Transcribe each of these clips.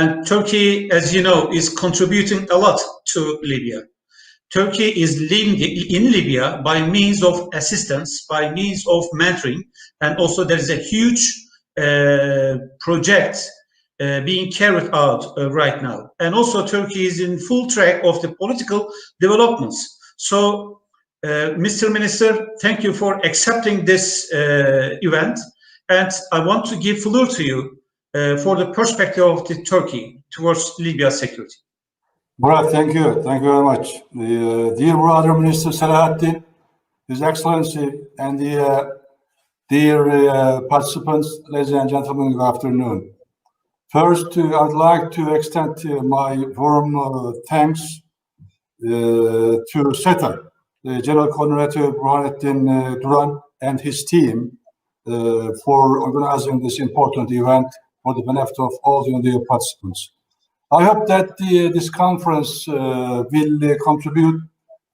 And Turkey, as you know, is contributing a lot to Libya. Turkey is in Libya by means of assistance, by means of mentoring, and also there is a huge uh, project uh, being carried out uh, right now. And also Turkey is in full track of the political developments. So, uh, Mr. Minister, thank you for accepting this uh, event. And I want to give floor to you uh, for the perspective of the Turkey towards Libya security. Murat, thank you. Thank you very much. The, uh, dear brother Minister Selahattin, His Excellency, and the uh, dear uh, participants, ladies and gentlemen, good afternoon. First, uh, I'd like to extend uh, my warm uh, thanks uh, to SETA, the General Coordinator Burhanettin uh, Duran and his team uh, for organizing this important event for the benefit of all the participants. I hope that the, this conference uh, will uh, contribute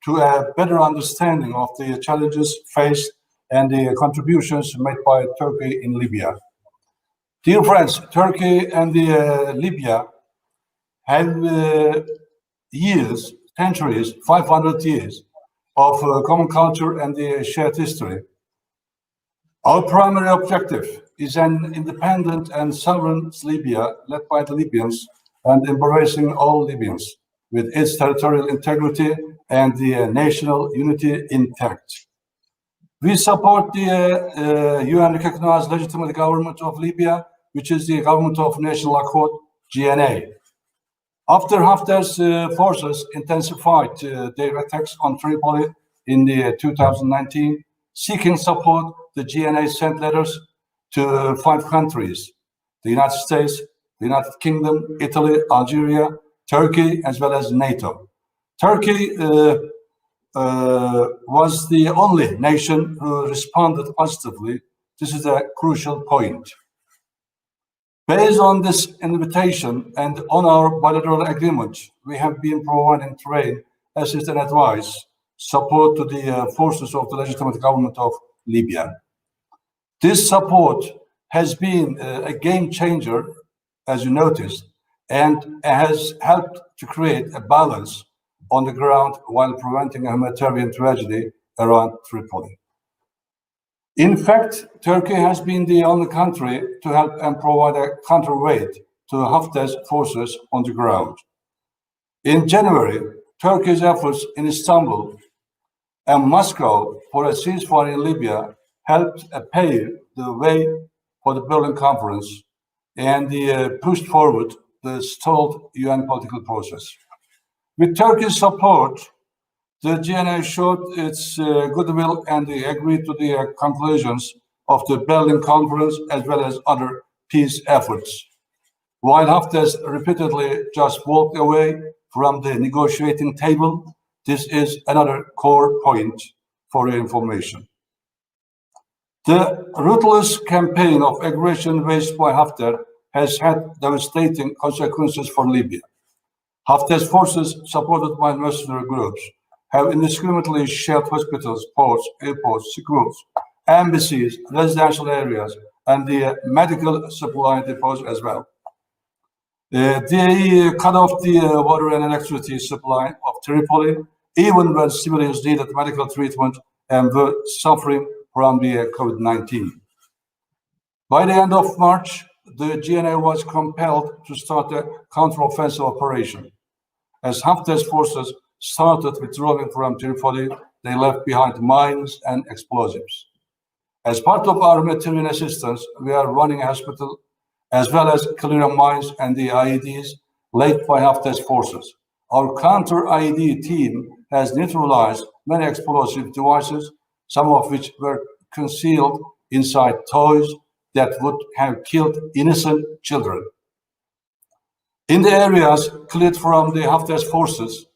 to a better understanding of the challenges faced and the contributions made by Turkey in Libya. Dear friends, Turkey and the, uh, Libya have uh, years, centuries, 500 years of uh, common culture and the shared history. Our primary objective is an independent and sovereign Libya led by the Libyans and embracing all Libyans with its territorial integrity and the uh, national unity intact. We support the uh, uh, UN recognized legitimate government of Libya, which is the Government of National Accord, GNA. After Haftar's uh, forces intensified uh, their attacks on Tripoli in the uh, 2019, seeking support, the GNA sent letters to five countries, the United States, the United Kingdom, Italy, Algeria, Turkey, as well as NATO. Turkey uh, uh, was the only nation who responded positively. This is a crucial point. Based on this invitation and on our bilateral agreement, we have been providing train, assist and advice, support to the uh, forces of the legitimate government of Libya. This support has been uh, a game changer, as you noticed, and has helped to create a balance on the ground while preventing a humanitarian tragedy around Tripoli. In fact, Turkey has been the only country to help and provide a counterweight to the Haftar's forces on the ground. In January, Turkey's efforts in Istanbul and Moscow for a ceasefire in Libya helped uh, pave the way for the Berlin Conference and uh, pushed forward the stalled UN political process. With Turkey's support, the GNA showed its uh, goodwill and agreed to the uh, conclusions of the Berlin Conference as well as other peace efforts. While Haftar repeatedly just walked away from the negotiating table, this is another core point for your information. The ruthless campaign of aggression waged by Haftar has had devastating consequences for Libya. Haftar's forces, supported by mercenary groups, have indiscriminately shelled hospitals, ports, airports, schools, embassies, residential areas, and the medical supply depots as well. Uh, they cut off the uh, water and electricity supply of Tripoli, even when civilians needed medical treatment and were suffering from the uh, COVID-19. By the end of March, the GNA was compelled to start a counteroffensive operation. As Haftar's forces started withdrawing from Tripoli, they left behind mines and explosives. As part of our humanitarian assistance, we are running a hospital as well as clearing mines and the IEDs laid by Haftar's forces. Our counter IED team has neutralized many explosive devices, some of which were concealed inside toys that would have killed innocent children. In the areas cleared from the Haftar's forces,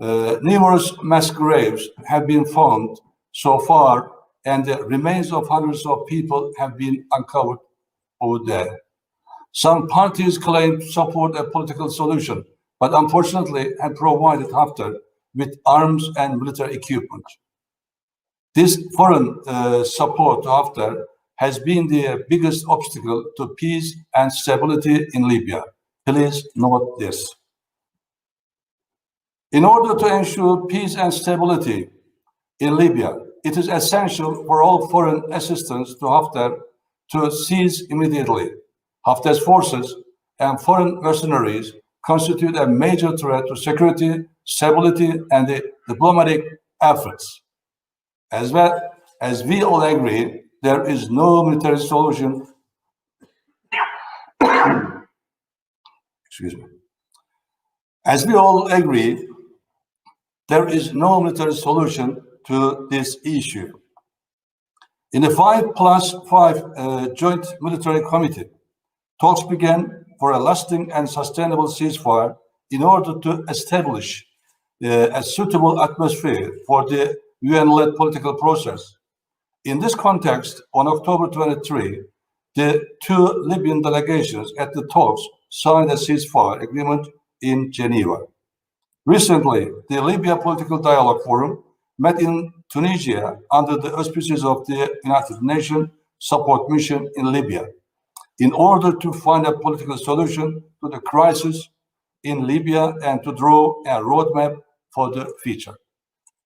uh, numerous mass graves have been found so far, and the remains of hundreds of people have been uncovered over there. Some parties claim to support a political solution, but unfortunately have provided Haftar with arms and military equipment. This foreign uh, support to Haftar has been the biggest obstacle to peace and stability in Libya, Please note this. In order to ensure peace and stability in Libya, it is essential for all foreign assistance to Haftar to cease immediately. Haftar's forces and foreign mercenaries constitute a major threat to security, stability, and the diplomatic efforts. As well as we all agree, there is no military solution. Excuse me. As we all agree, there is no military solution to this issue. In the five plus five uh, joint military committee, talks began for a lasting and sustainable ceasefire in order to establish uh, a suitable atmosphere for the UN-led political process. In this context, on October 23, the two Libyan delegations at the talks signed a ceasefire agreement in Geneva. Recently, the Libya Political Dialogue Forum met in Tunisia under the auspices of the United Nations Support Mission in Libya in order to find a political solution to the crisis in Libya and to draw a roadmap for the future.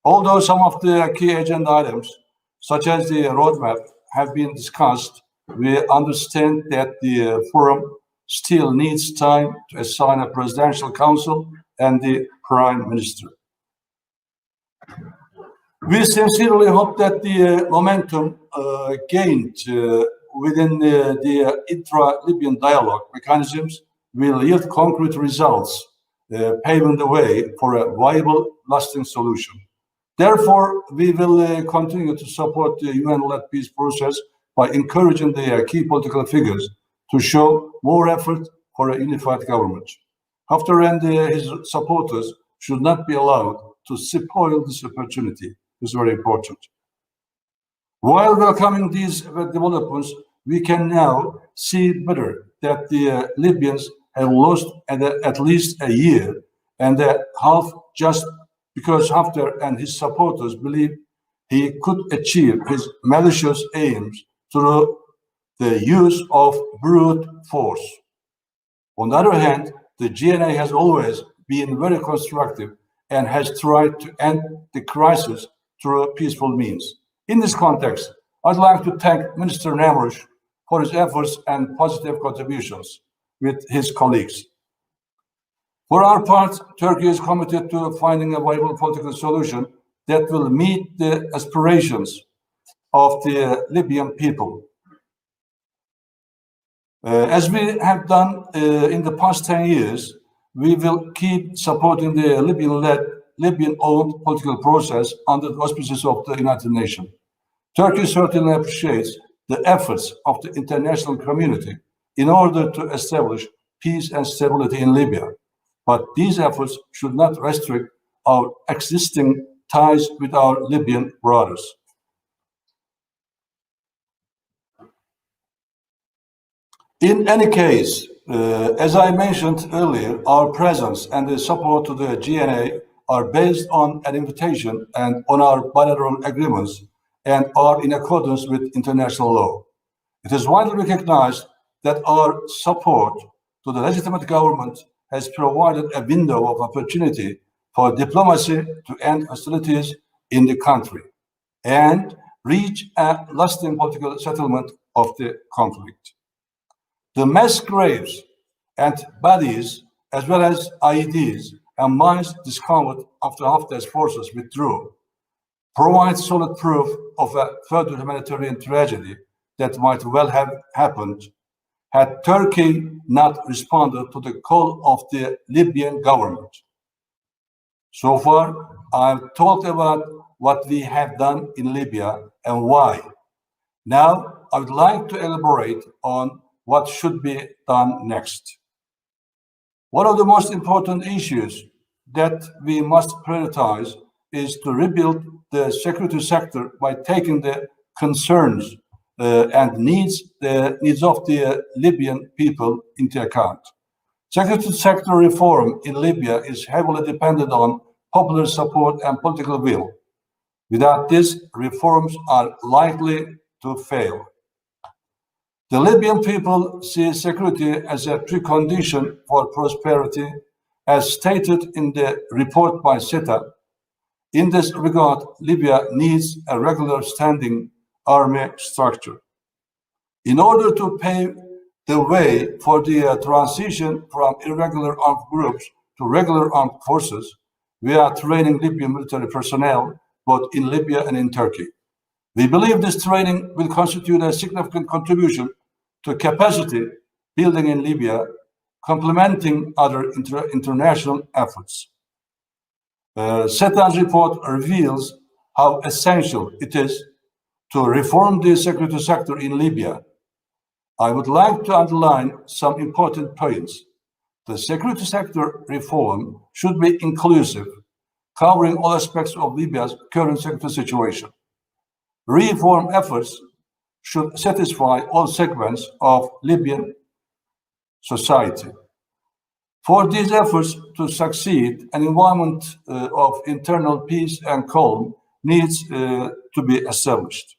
Although some of the key agenda items, such as the roadmap, have been discussed, we understand that the forum still needs time to assign a presidential council and the prime minister. We sincerely hope that the uh, momentum uh, gained uh, within the, the intra-Libyan dialogue mechanisms will yield concrete results, uh, paving the way for a viable, lasting solution. Therefore, we will uh, continue to support the UN-led peace process by encouraging the uh, key political figures to show more effort for a unified government. Haftar and uh, his supporters should not be allowed to spoil this opportunity. It's very important. While welcoming these developments, we can now see better that the uh, Libyans have lost at, at least a year and that half just because Haftar and his supporters believe he could achieve his malicious aims through the use of brute force. On the other hand, the GNA has always been very constructive and has tried to end the crisis through peaceful means. In this context, I'd like to thank Minister Namrush for his efforts and positive contributions with his colleagues. For our part, Turkey is committed to finding a viable political solution that will meet the aspirations of the Libyan people. Uh, as we have done uh, in the past 10 years, we will keep supporting the Libyan-led, Libyan-owned political process under the auspices of the United Nations. Turkey certainly appreciates the efforts of the international community in order to establish peace and stability in Libya. But these efforts should not restrict our existing ties with our Libyan brothers. In any case, uh, as I mentioned earlier, our presence and the support to the GNA are based on an invitation and on our bilateral agreements and are in accordance with international law. It is widely recognized that our support to the legitimate government has provided a window of opportunity for diplomacy to end hostilities in the country and reach a lasting political settlement of the conflict. The mass graves and bodies, as well as IEDs and mines discovered after Haftar's forces withdrew, provide solid proof of a further humanitarian tragedy that might well have happened had Turkey not responded to the call of the Libyan government. So far, I've talked about what we have done in Libya and why. Now, I would like to elaborate on what should be done next. One of the most important issues that we must prioritize is to rebuild the security sector by taking the concerns Uh, and needs the needs of the uh, Libyan people into account. Security sector reform in Libya is heavily dependent on popular support and political will. Without this, reforms are likely to fail. The Libyan people see security as a precondition for prosperity, as stated in the report by SETA. In this regard, Libya needs a regular standing army structure. In order to pave the way for the uh, transition from irregular armed groups to regular armed forces, we are training Libyan military personnel both in Libya and in Turkey. We believe this training will constitute a significant contribution to capacity building in Libya, complementing other inter- international efforts. Uh, SETA's report reveals how essential it is to reform the security sector in Libya. I would like to underline some important points. The security sector reform should be inclusive, covering all aspects of Libya's current security situation. Reform efforts should satisfy all segments of Libyan society. For these efforts to succeed, an environment uh, of internal peace and calm needs uh, to be established.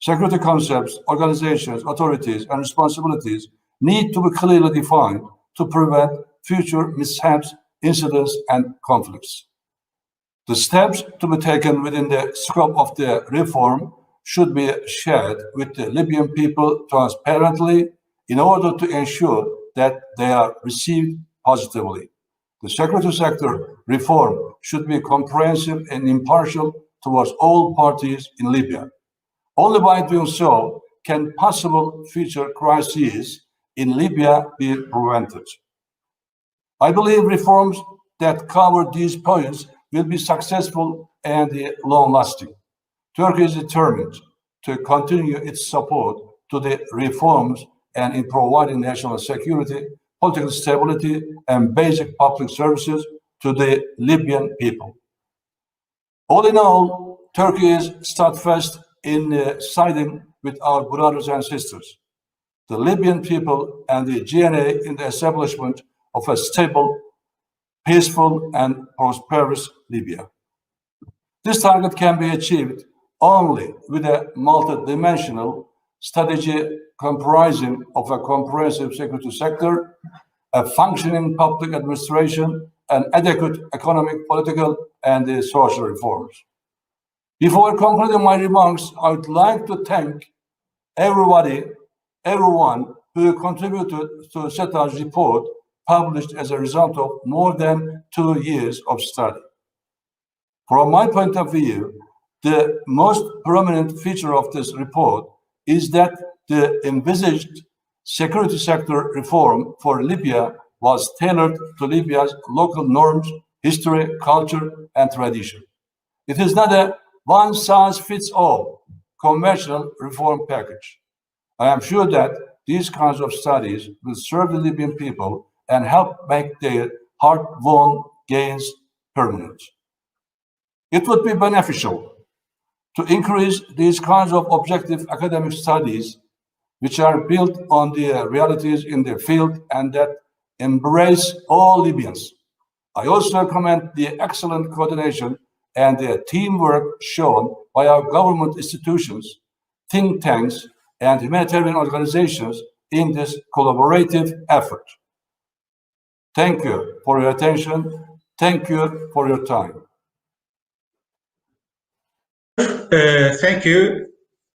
Security concepts, organizations, authorities, and responsibilities need to be clearly defined to prevent future mishaps, incidents, and conflicts. The steps to be taken within the scope of the reform should be shared with the Libyan people transparently in order to ensure that they are received positively. The security sector reform should be comprehensive and impartial towards all parties in Libya. Only by doing so can possible future crises in Libya be prevented. I believe reforms that cover these points will be successful and long lasting. Turkey is determined to continue its support to the reforms and in providing national security, political stability, and basic public services to the Libyan people. All in all, Turkey is steadfast in uh, siding with our brothers and sisters, the Libyan people and the GNA in the establishment of a stable, peaceful, and prosperous Libya. This target can be achieved only with a multidimensional strategy comprising of a comprehensive security sector, a functioning public administration, and adequate economic, political, and social reforms. Before concluding my remarks, I would like to thank everybody, everyone who contributed to SETA's report published as a result of more than two years of study. From my point of view, the most prominent feature of this report is that the envisaged security sector reform for Libya was tailored to Libya's local norms, history, culture, and tradition. It is not a one size fits all conventional reform package. I am sure that these kinds of studies will serve the Libyan people and help make their hard won gains permanent. It would be beneficial to increase these kinds of objective academic studies, which are built on the realities in the field and that embrace all Libyans. I also commend the excellent coordination and the teamwork shown by our government institutions, think tanks, and humanitarian organizations in this collaborative effort. Thank you for your attention. Thank you for your time. Uh, thank you.